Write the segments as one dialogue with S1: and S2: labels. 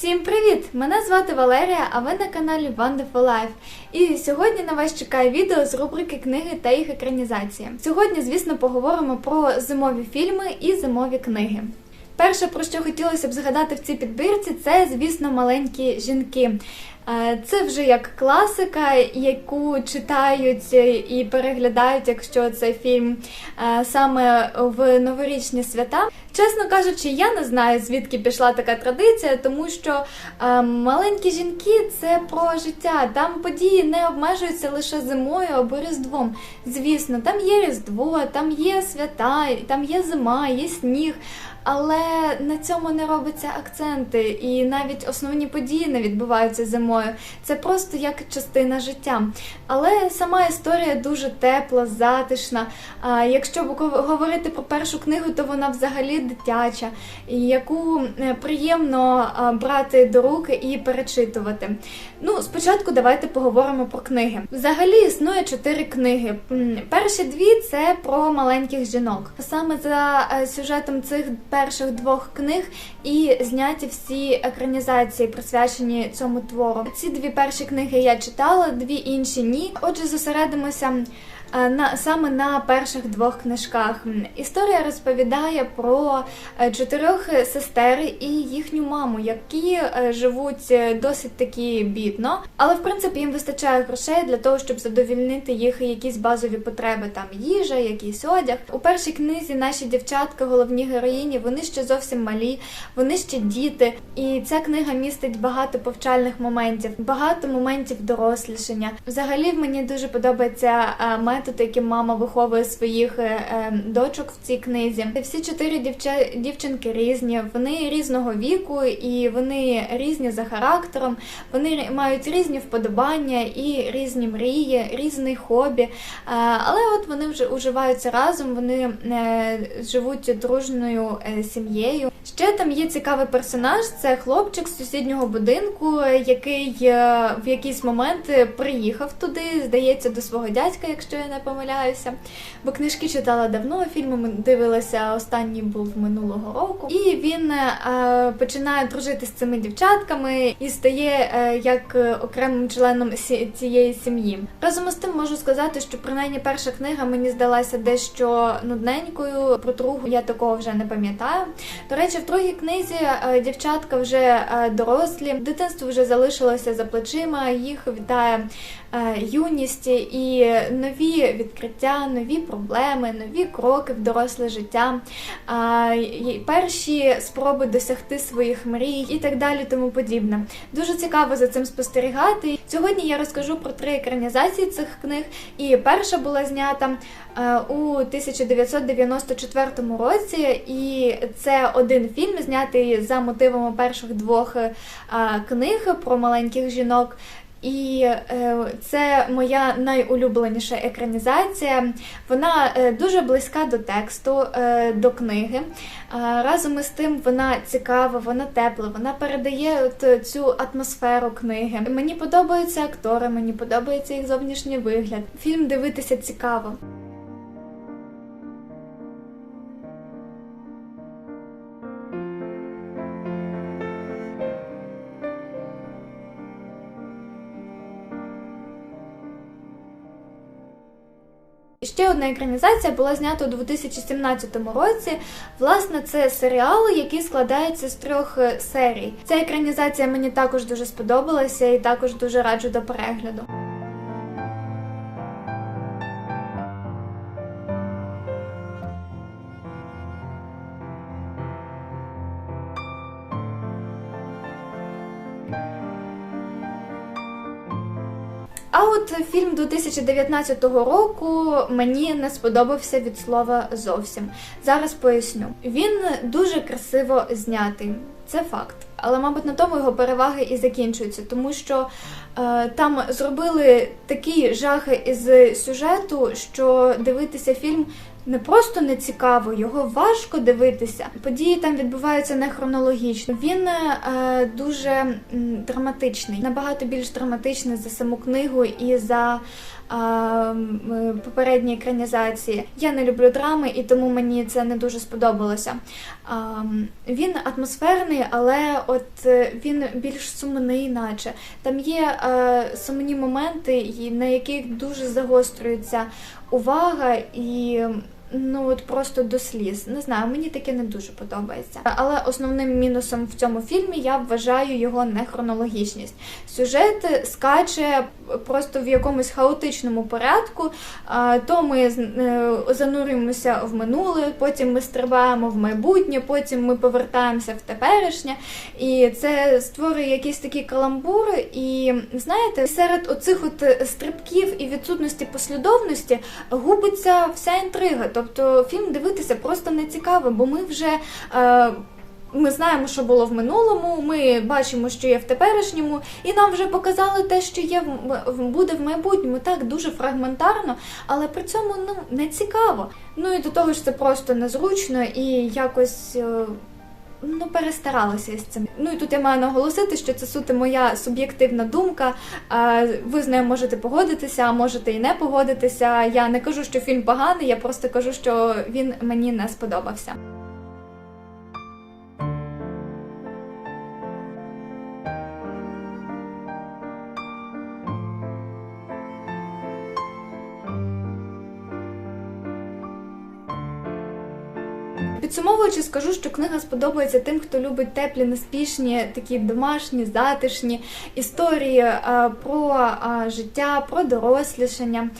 S1: Всім привіт! Мене звати Валерія, а ви на каналі Wonderful Life. І сьогодні на вас чекає відео з рубрики книги та їх екранізація. Сьогодні, звісно, поговоримо про зимові фільми і зимові книги. Перше, про що хотілося б згадати в цій підбірці, це, звісно, маленькі жінки. Це вже як класика, яку читають і переглядають, якщо це фільм саме в новорічні свята. Чесно кажучи, я не знаю, звідки пішла така традиція, тому що маленькі жінки це про життя. Там події не обмежуються лише зимою або різдвом. Звісно, там є різдво, там є свята, там є зима, є сніг. Але на цьому не робиться акценти, і навіть основні події не відбуваються зимою. Це просто як частина життя. Але сама історія дуже тепла, затишна. А якщо говорити про першу книгу, то вона взагалі дитяча, яку е, приємно брати до руки і перечитувати. Ну, спочатку давайте поговоримо про книги. Взагалі існує чотири книги. Перші дві це про маленьких жінок. Саме за е, сюжетом цих перших двох книг і зняті всі екранізації, присвячені цьому твору. Ці дві перші книги я читала, дві інші ні. Отже, зосередимося. На саме на перших двох книжках історія розповідає про е, чотирьох сестер і їхню маму, які е, живуть е, досить таки бідно, але в принципі їм вистачає грошей для того, щоб задовільнити їх якісь базові потреби, там їжа, якийсь одяг. У першій книзі наші дівчатка, головні героїні, вони ще зовсім малі, вони ще діти. І ця книга містить багато повчальних моментів, багато моментів дорослішання. Взагалі мені дуже подобається е, метод, яким мама виховує своїх е, е, дочок в цій книзі. Всі чотири дівча... дівчинки різні, вони різного віку і вони різні за характером. Вони мають різні вподобання і різні мрії, різний хобі. Е, Але от вони вже уживаються разом, вони живуть дружною сім'єю. Ще там є цікавий персонаж. Це хлопчик з сусіднього будинку, який в якийсь момент приїхав туди, здається, до свого дядька, якщо я не помиляюся. Бо книжки читала давно, фільми дивилася. Останній був минулого року. І він е, починає дружити з цими дівчатками і стає е, як окремим членом сі- цієї сім'ї. Разом із тим можу сказати, що принаймні перша книга мені здалася дещо нудненькою. Про другу я такого вже не пам'ятаю. До речі, в другій книзі е, дівчатка вже е, дорослі, дитинство вже залишилося за плечима. Їх вітає юність і нові відкриття, нові проблеми, нові кроки в доросле життя, перші спроби досягти своїх мрій і так далі, тому подібне. Дуже цікаво за цим спостерігати. Сьогодні я розкажу про три екранізації цих книг. І перша була знята е, у 1994 році, і це один фільм, знятий за мотивами перших двох е, книг про маленьких жінок. І е, це моя найулюбленіша екранізація. Вона е, дуже близька до тексту, е, до книги. Разом із тим вона цікава, вона тепла, вона передає цю атмосферу книги. Мені подобаються актори, мені подобається їх зовнішній вигляд. Фільм дивитися цікаво. Ще екранізація була знята у 2017 році. Власне, це серіал, який складається з трьох е, серій. Ця екранізація мені також дуже сподобалася і також дуже раджу до перегляду. А от фільм 2019 року мені не сподобався від слова зовсім. Зараз поясню. Він дуже красиво знятий, це факт. Але, мабуть, на тому його переваги і закінчуються, тому що е, там зробили такі жахи із сюжету, що дивитися фільм не просто не цікаво, його важко дивитися. Події там відбуваються не хронологічно. Він е, дуже драматичний, набагато більш драматичний за саму книгу і за е, попередній екранізації. Я не люблю драми, і тому мені це не дуже сподобалося. М, він атмосферний, але от е, він більш сумний, наче там є е, сумні моменти, на яких дуже загострюється увага і. Ну от просто до сліз. Не знаю, мені таке не дуже подобається. Але основним мінусом в цьому фільмі я вважаю його нехронологічність. Сюжет скаче просто в якомусь хаотичному порядку. То ми е, занурюємося в минуле, потім ми стрибаємо в майбутнє, потім ми повертаємося в теперішнє. І це створює якісь такі каламбури. І знаєте, серед оцих от стрибків і відсутності послідовності губиться вся інтрига. Тобто фільм дивитися просто не цікаво, бо ми вже. Е, ми знаємо, що було в минулому, ми бачимо, що є в теперішньому, і нам вже показали те, що є в, буде в майбутньому. Так, дуже фрагментарно, але при цьому ну не цікаво. Ну і до того ж, це просто незручно і якось. Ну, перестаралася з цим. Ну і тут я маю наголосити, що це суто моя суб'єктивна думка. Ви з нею можете погодитися, а можете і не погодитися. Я не кажу, що фільм поганий, я просто кажу, що він мені не сподобався. Підсумовуючи, скажу, що книга сподобається тим, хто любить теплі, неспішні, такі домашні, затишні історії е, про е, життя, про дорослішання.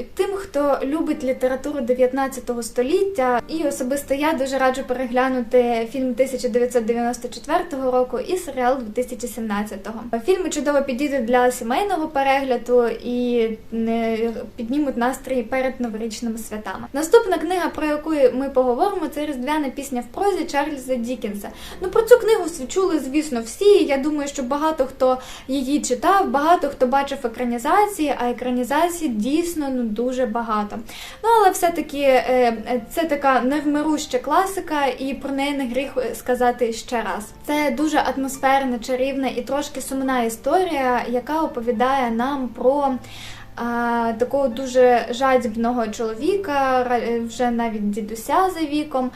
S1: Е, Тим, хто любить літературу 19 століття, і особисто я дуже раджу переглянути фільм 1994 року і серіал 2017-го. Фільми чудово підійдуть для сімейного перегляду і не піднімуть настрій перед новорічними святами. Наступна книга, про яку ми поговоримо, це різдвяна пісня в прозі Чарльза Дікінса. Ну про цю книгу чули, звісно, всі. Я думаю, що багато хто її читав, багато хто бачив екранізації, а екранізацій дійсно ну дуже багато. Ну але все-таки е, е, це така невмируща класика, і про неї не гріх сказати ще раз. Це дуже атмосферна, чарівна і трошки сумна історія, яка оповідає нам про. Такого дуже жадібного чоловіка, ра- вже навіть дідуся за віком,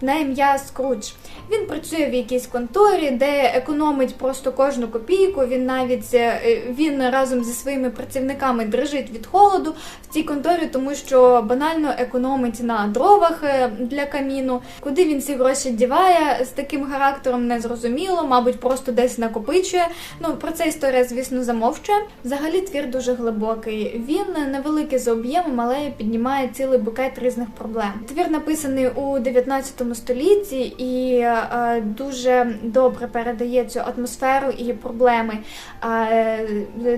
S1: на ім'я Скрудж. Він працює в якійсь конторі, де економить просто кожну копійку. Він навіть е, він разом зі своїми працівниками дрижить від холоду в цій конторі, тому що банально економить на дровах е, для каміну. Куди він ці гроші діває з таким характером, не зрозуміло, мабуть, просто десь накопичує. Ну про це історія, звісно, замовчує. Взагалі твір дуже глибокий. Він невеликий за об'ємом, але піднімає цілий букет різних проблем. Твір написаний у 19 столітті і е, дуже добре передає цю атмосферу і проблеми е,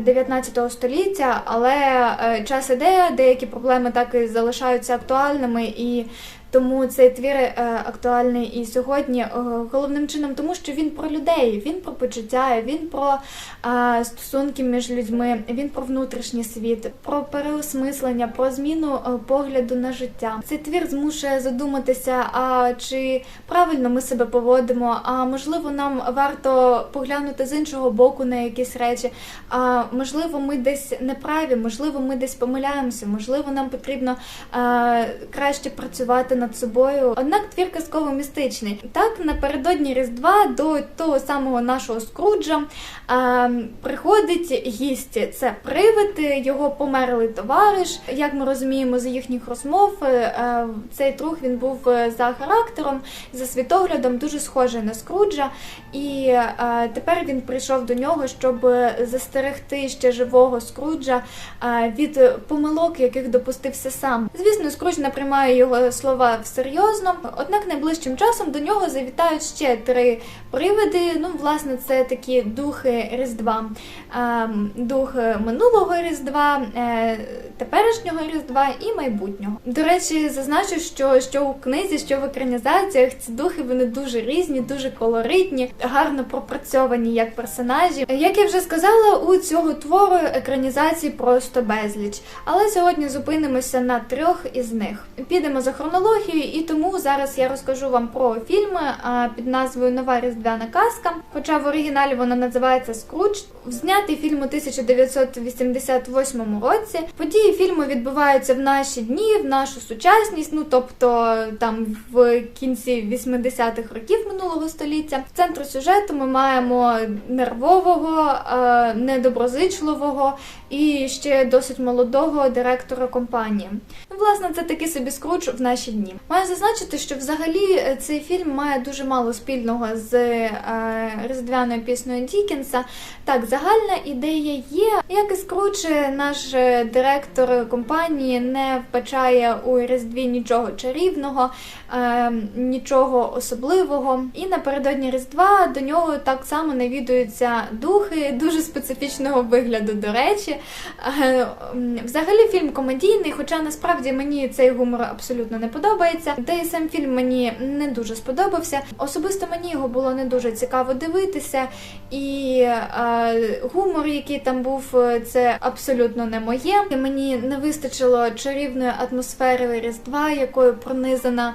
S1: 19 століття, але е, час іде, деякі проблеми так і залишаються актуальними і. Тому цей твір е, актуальний і сьогодні е, головним чином, тому що він про людей, він про почуття, він про е, стосунки між людьми, він про внутрішній світ, про переосмислення, про зміну погляду на життя. Цей твір змушує задуматися, а чи правильно ми себе поводимо, а можливо, нам варто поглянути з іншого боку на якісь речі. А можливо, ми десь неправі, можливо, ми десь помиляємося, можливо, нам потрібно краще працювати над собою. Однак твір казково-містичний. Так, напередодні Різдва до того самого нашого Скруджа е, приходить гість. Це привид, його померлий товариш. Як ми розуміємо з їхніх розмов, е, е, цей друг він був е, за характером, за світоглядом дуже схожий на Скруджа. І е, тепер він прийшов до нього, щоб застерегти ще живого Скруджа е, від помилок, яких допустився сам. Звісно, Скрудж не приймає його слова всерйозно. Однак найближчим часом до нього завітають ще три привиди. Ну, власне, це такі духи Різдва, Е, дух минулого Різдва, е, теперішнього Різдва і майбутнього. До речі, зазначу, що, що у книзі, що в екранізаціях ці духи вони дуже різні, дуже колоритні, гарно пропрацьовані як персонажі. Як я вже сказала, у цього твору екранізації просто безліч. Але сьогодні зупинимося на трьох із них. Підемо за хронологією, і тому зараз я розкажу вам про фільми під назвою Нова різдвяна казка. Хоча в оригіналі вона називається Скрудж. Знятий фільм у 1988 році. Події фільму відбуваються в наші дні, в нашу сучасність, ну тобто там в кінці 80-х років минулого століття. В центру сюжету ми маємо нервового, е, недоброзичливого і ще досить молодого директора компанії. Ну, власне, це такий собі скруч в наші дні. Маю зазначити, що взагалі е, цей фільм має дуже мало спільного з е, різдвяною піснею Дікінса. Так, загальна ідея є. Як і скруч, наш е, директор компанії не вбачає у різдві нічого чарівного, е, нічого особливого. І напередодні Різдва до нього так само навідуються духи дуже специфічного вигляду. До речі, Е, взагалі фільм комедійний, хоча насправді мені цей гумор абсолютно не подобається. Та й сам фільм мені не дуже сподобався. Особисто мені його було не дуже цікаво дивитися, і е, гумор, який там був, е, це абсолютно не моє. Мені не вистачило чарівної атмосфери Різдва, якою пронизана.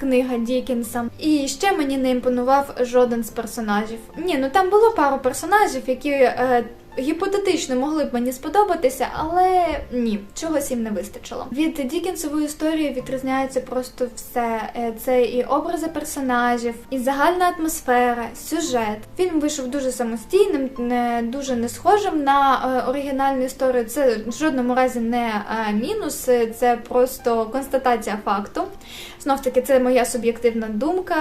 S1: Книга Дікінса. І ще мені не імпонував жоден з персонажів. Ні, ну там було пару персонажів, які е, гіпотетично могли б мені сподобатися, але ні, чогось їм не вистачило. Від Дікінсової історії відрізняється просто все. Е, Це і образи персонажів, і загальна атмосфера, сюжет. Фільм вийшов дуже самостійним, не дуже не схожим на е, оригінальну історію. Це в жодному разі не е, мінус, це просто констатація факту. Знов таки, це моя суб'єктивна думка,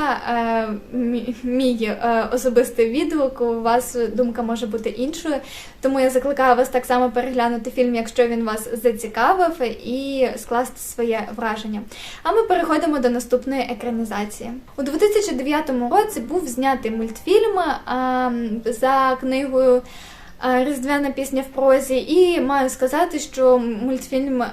S1: мій, особистий відгук. У вас думка може бути іншою. Тому я закликаю вас так само переглянути фільм, якщо він вас зацікавив, і скласти своє враження. А ми переходимо до наступної екранізації. У 2009 році був знятий мультфільм а, за книгою. А, Різдвяна пісня в прозі, і маю сказати, що мультфільм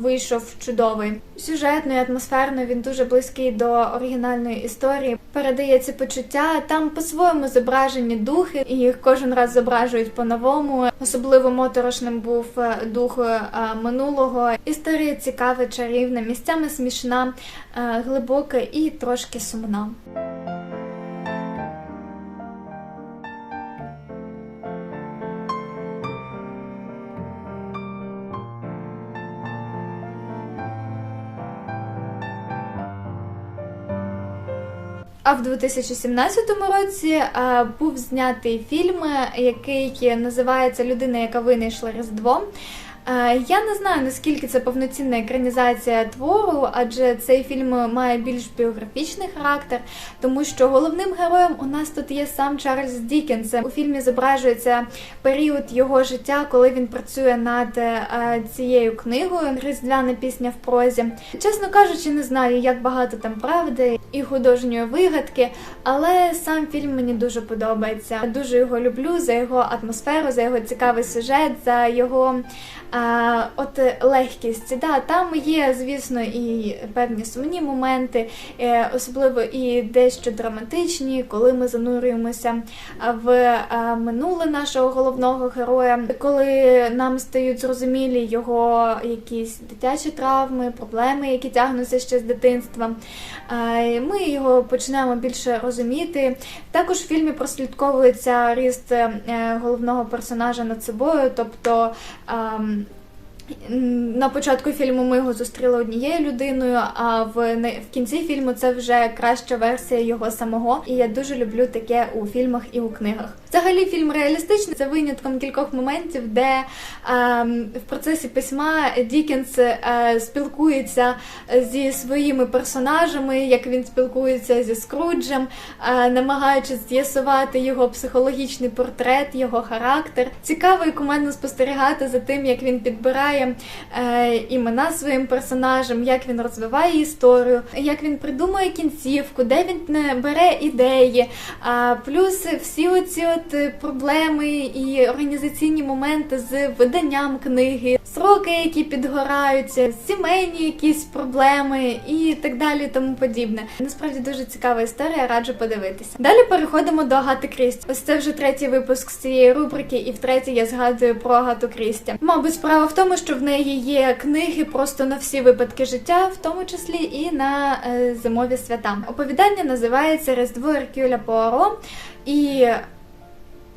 S1: вийшов чудовий. Сюжетно і атмосферно він дуже близький до оригінальної історії. Передає ці почуття. Там по-своєму зображені духи, і їх кожен раз зображують по-новому. Особливо моторошним був е, дух е, минулого. Історія цікава, чарівна, місцями смішна, е, глибока і трошки сумна. А в 2017 році був знятий фільм, який називається Людина, яка винайшла Різдво. Е, Я не знаю наскільки це повноцінна екранізація твору, адже цей фільм має більш біографічний характер, тому що головним героєм у нас тут є сам Чарльз Дікенс. У фільмі зображується період його життя, коли він працює над е, цією книгою Різдвяна пісня в прозі. Чесно кажучи, не знаю, як багато там правди і художньої вигадки, але сам фільм мені дуже подобається. Дуже його люблю за його атмосферу, за його цікавий сюжет, за його. А, От легкість, да, там є, звісно, і певні сумні моменти, е, особливо і дещо драматичні, коли ми занурюємося в е, минуле нашого головного героя, коли нам стають зрозумілі його якісь дитячі травми, проблеми, які тягнуться ще з дитинства. Е, Ми його починаємо більше розуміти. Також в фільмі прослідковується ріст е, головного персонажа над собою, тобто. ем, на початку фільму ми його зустріли однією людиною, а в, не- в кінці фільму це вже краща версія його самого. І я дуже люблю таке у фільмах і у книгах. Взагалі, фільм реалістичний за винятком кількох моментів, де ем, в процесі письма Дікенс е, спілкується зі своїми персонажами, як він спілкується зі Скруджем, е, намагаючись з'ясувати його психологічний портрет, його характер. Цікаво і кумедно спостерігати за тим, як він підбирає е, імена своїм персонажам, як він розвиває історію, як він придумує кінцівку, де він е, бере ідеї. А плюс всі оці от проблеми і організаційні моменти з виданням книги, сроки, які підгораються, сімейні якісь проблеми і так далі, тому подібне. Насправді дуже цікава історія, раджу подивитися. Далі переходимо до Агати Крісті. Ось це вже третій випуск з цієї рубрики, і втретє я згадую про Агату Крісті. Мабуть, справа в тому, що в неї є книги просто на всі випадки життя, в тому числі і на е, зимові свята. Оповідання називається Різдво Еркюля Пуаро, і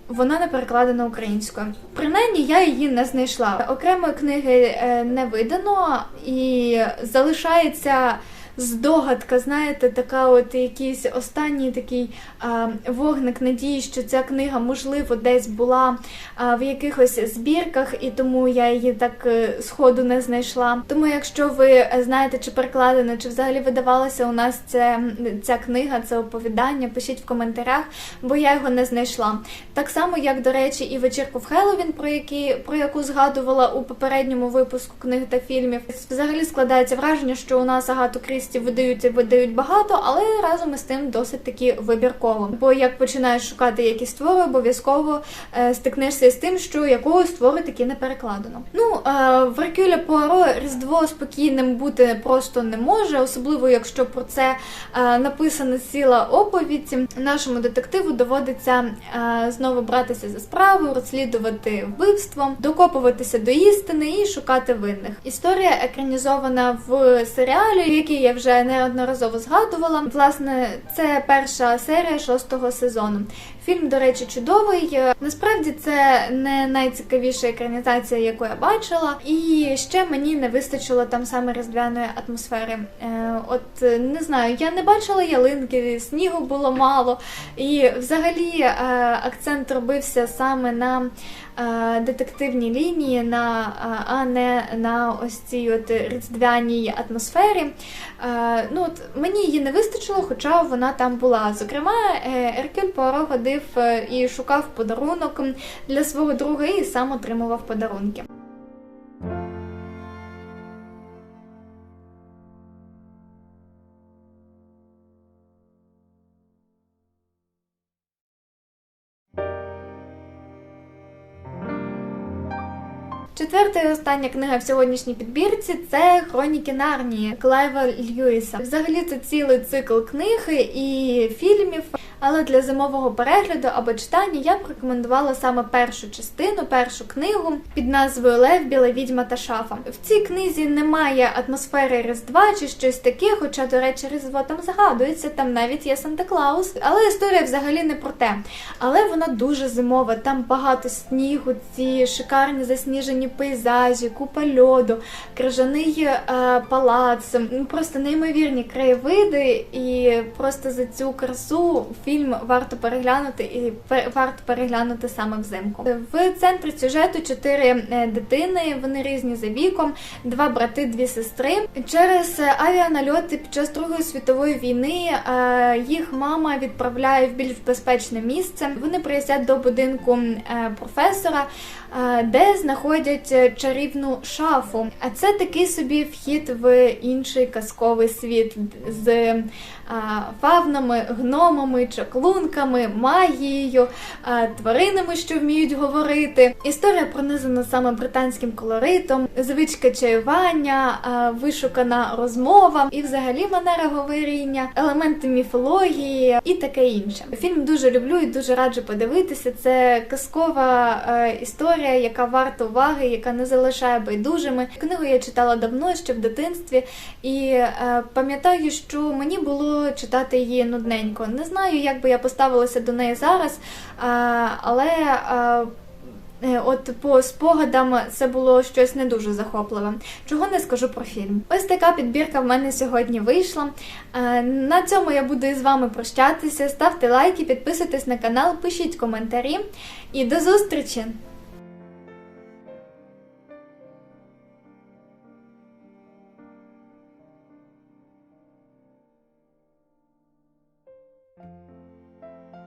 S1: вона не перекладена українською. Принаймні я її не знайшла. Окремої книги е, не видано і залишається. Здогадка, знаєте, така от якийсь останній такий а, вогник надії, що ця книга, можливо, десь була а, в якихось збірках, і тому я її так е, сходу не знайшла. Тому, якщо ви знаєте, чи перекладена, чи взагалі видавалася у нас це, ця книга, це оповідання, пишіть в коментарях, бо я його не знайшла. Так само, як, до речі, і вечірку в Хеллоуін, про які про яку згадувала у попередньому випуску книг та фільмів. Взагалі складається враження, що у нас Агату Крісті видають видають багато, але разом із тим досить таки вибірково. Бо як починаєш шукати якісь твори, обов'язково е, стикнешся з тим, що якогось твору таки не перекладено. Ну е, в Рекюля Пуаро Різдво спокійним бути просто не може, особливо якщо про це е, написана ціла оповідь. Нашому детективу доводиться знову братися за справу, розслідувати вбивство, докопуватися до істини і шукати винних. Історія екранізована в серіалі, який я вже неодноразово згадувала. Власне, це перша серія шостого сезону. Фільм, до речі, чудовий. Насправді це не найцікавіша екранізація, яку я бачила, і ще мені не вистачило там саме різдвяної атмосфери. Е, От не знаю, я не бачила ялинки, снігу було мало, і взагалі е, акцент робився саме на е, детективній лінії, на, е, а не на ось цій от різдвяній атмосфері. Е, Ну от мені її не вистачило, хоча вона там була. Зокрема, е, Еркюль Пуаро ходив е, і шукав подарунок для свого друга і сам отримував подарунки. Четверта і остання книга в сьогоднішній підбірці це Хроніки Нарнії Клайва Льюіса. Взагалі це цілий цикл книг і фільмів. Але для зимового перегляду або читання я б рекомендувала саме першу частину, першу книгу під назвою Лев, Біла відьма та шафа. В цій книзі немає атмосфери Різдва чи щось таке, хоча, до речі, Різдво там згадується, там навіть є Санта Клаус. Але історія взагалі не про те. Але вона дуже зимова, там багато снігу, ці шикарні засніжені пейзажі, купа льоду, крижаний е, палац, просто неймовірні краєвиди, і просто за цю красу фільм варто переглянути і варто переглянути саме взимку. В центрі сюжету чотири е, дитини, вони різні за віком, два брати, дві сестри. Через е, авіанальоти під час Другої світової війни е, їх мама відправляє в більш безпечне місце. Вони приїздять до будинку професора, де знаходять чарівну шафу. А це такий собі вхід в інший казковий світ з фавнами, гномами, чаклунками, магією, е, тваринами, що вміють говорити. Історія пронизана саме британським колоритом, звичка чаювання, е, вишукана розмова і взагалі манера говоріння, елементи міфології і таке інше. Фільм дуже люблю і дуже раджу подивитися. Це казкова е, історія, яка варта уваги, яка не залишає байдужими. Книгу я читала давно, ще в дитинстві, і пам'ятаю, що мені було читати її нудненько. Не знаю, як би я поставилася до неї зараз, але. е, От по спогадам це було щось не дуже захопливе. Чого не скажу про фільм. Ось така підбірка в мене сьогодні вийшла. На цьому я буду із вами прощатися. Ставте лайки, підписуйтесь на канал, пишіть коментарі і до зустрічі!